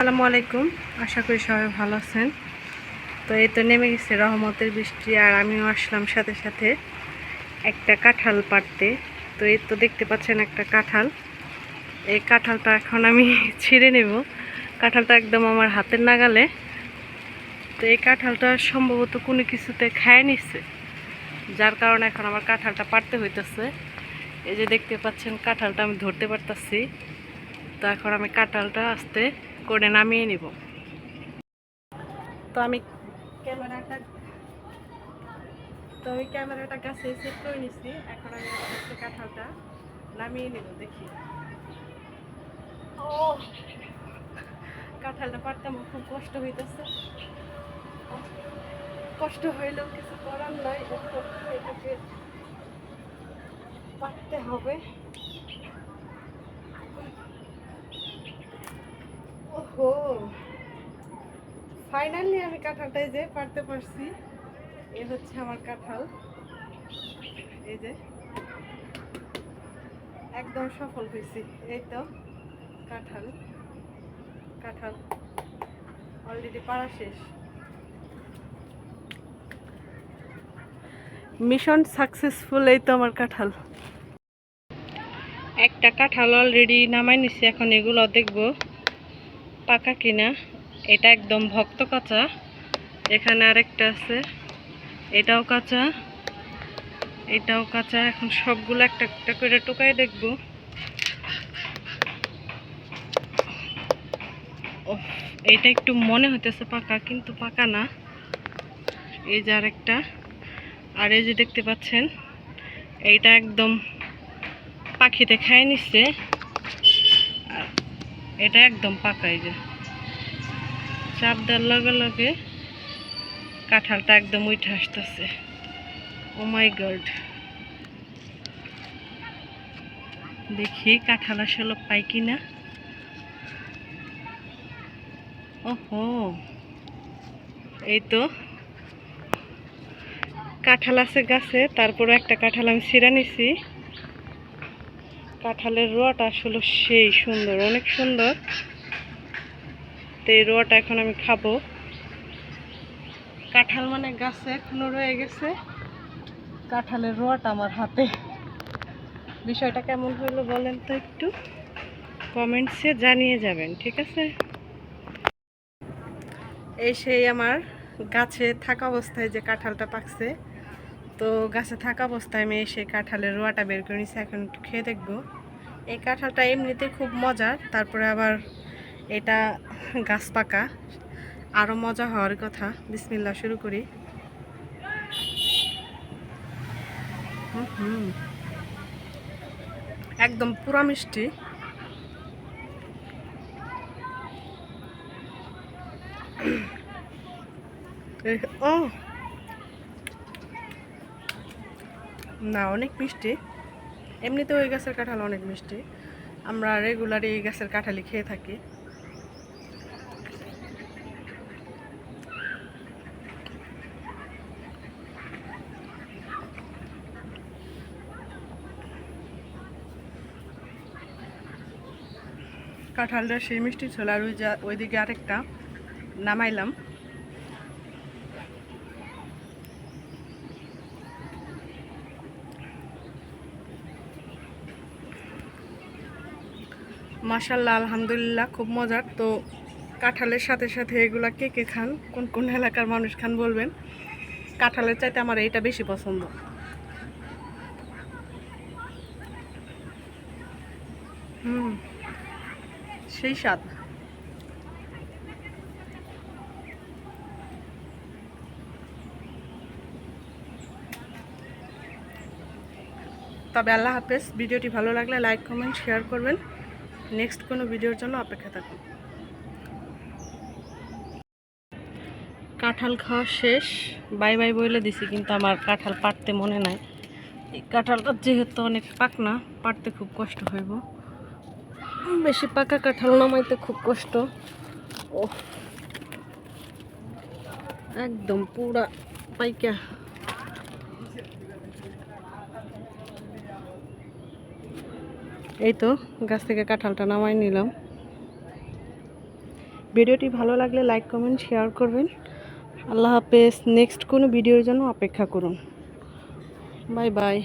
আসসালামু আলাইকুম। আশা করি সবাই ভালো আছেন। তো এই তো নেমে গেছে রহমতের বৃষ্টি আর আমিও আসলাম সাথে সাথে একটা কাঁঠাল পাড়তে। তো এই তো দেখতে পাচ্ছেন একটা কাঁঠাল। এই কাঁঠালটা এখন আমি ছিঁড়ে নেব। কাঁঠালটা একদম আমার হাতের নাগালে। তো এই কাঁঠালটা সম্ভবত কোনো কিছুতে খায় নিচ্ছে যার কারণে এখন আমার কাঁঠালটা পাড়তে হইতেছে। এই যে দেখতে পাচ্ছেন কাঁঠালটা আমি ধরতে পারতাছি। তো এখন আমি কাঁঠালটা আস্তে করে নামিয়ে নিব। তো আমি ক্যামেরাটা, তো আমি ক্যামেরাটা গাছে সেট করে নিছি। এখন আমি আস্তে কাঁঠালটা নামিয়ে নিব, দেখি। ও কাঁঠালটা পারতে আমার খুব কষ্ট হইতেছে। কষ্ট হইলেও কিছু করার এটাকে পারতে হবে। ওহো। ফাইনালি আমি কাঁঠালটাই যে পারতে পারছি, এ হচ্ছে আমার কাঁঠাল। এই যে, একদম সফল হয়েছি। এই তো, কাঁঠাল। কাঁঠাল। অলরেডি পাড়া শেষ। মিশন সাকসেসফুল এই তো আমার কাঁঠাল। একটা কাঁঠাল অলরেডি নামাই নিছি, এখন এগুলো দেখব। পাকা কিনা, এটা একদম ভক্ত কাঁচা। এখানে আরেকটা আছে, এটাও কাঁচা। এটাও কাঁচা, এখন সবগুলো একটা একটা করে টোকাই দেখব। এইটা একটু মনে হইতেছে পাকা, কিন্তু পাকা না। এই যে আরেকটা, আর এই যে দেখতে পাচ্ছেন, এইটা একদম পাখিতে খায় নিচ্ছে। এটা একদম পাকা এই যে। চাপ দেওয়ার লগে লগে কাঁঠালটা একদম উঠে আসতেছে। ও মাই গড দেখি কাঁঠাল আসলে পাই কিনা। ওহো। এই তো। কাঁঠাল আছে গাছে তারপরে একটা কাঁঠাল আমি ছিঁড়া নিছি। কাঁঠালের রোয়াটা আসলে সেই সুন্দর, অনেক সুন্দর। তো এই রোয়াটা এখন আমি খাব। কাঁঠাল মানে গাছে এখনও রয়ে গেছে। কাঁঠালের রোয়াটা আমার হাতে। বিষয়টা কেমন হলো বলেন তো একটু? কমেন্টসে জানিয়ে যাবেন, ঠিক আছে? এই সেই আমার গাছে থাকা অবস্থায় যে কাঁঠালটা পাকছে তো গাছে থাকা অবস্থায় আমি সেই কাঁঠালের রোয়াটা বের করে নিছি, এখন খেয়ে দেখব। এই কাঁঠালটা এমনিতে খুব মজার, তারপরে আবার এটা গাছ পাকা আরও মজা হওয়ার কথা। বিসমিল্লা শুরু করি। একদম পুরা মিষ্টি। ও না, অনেক মিষ্টি। এমনিতেও ওই গাছের কাঁঠাল অনেক মিষ্টি। আমরা রেগুলার এই গাছের কাঁঠালি খেয়ে থাকি। কাঁঠালটা সেই মিষ্টি ছিল আর ওই যা ওইদিকে আরেকটা নামাইলাম। মাশাল্লাহ আলহামদুলিল্লাহ, খুব মজার। তো কাঁঠালের সাথে সাথে এগুলা কে কে খান, কোন কোন এলাকার মানুষ খান বলবেন? কাঁঠালের চাইতে আমার এইটা বেশি পছন্দ। হুম, সেই স্বাদ। তবে আল্লাহ হাফেজ, ভিডিওটি ভালো লাগলে লাইক, কমেন্ট, শেয়ার করবেন। নেক্সট কোনো ভিডিওর জন্য অপেক্ষা থাকুন। কাঁঠাল খাওয়া শেষ। বাই বাই বইলে দিছি, কিন্তু আমার কাঁঠাল পাড়তে মনে নাই। এই কাঁঠালটা যেহেতু অনেক পাকনা, পাড়তে খুব কষ্ট হইব। বেশি পাকা কাঁঠাল নামাইতে খুব কষ্ট। ও একদম পুরা পাইকা। এই তো, গাছ থেকে কাঁঠালটা নামাই নিলাম। ভিডিওটি ভালো লাগলে লাইক, কমেন্ট, শেয়ার করবেন। আল্লাহ হাফেজ। নেক্সট কোনো ভিডিওর জন্য অপেক্ষা করুন। Bye bye.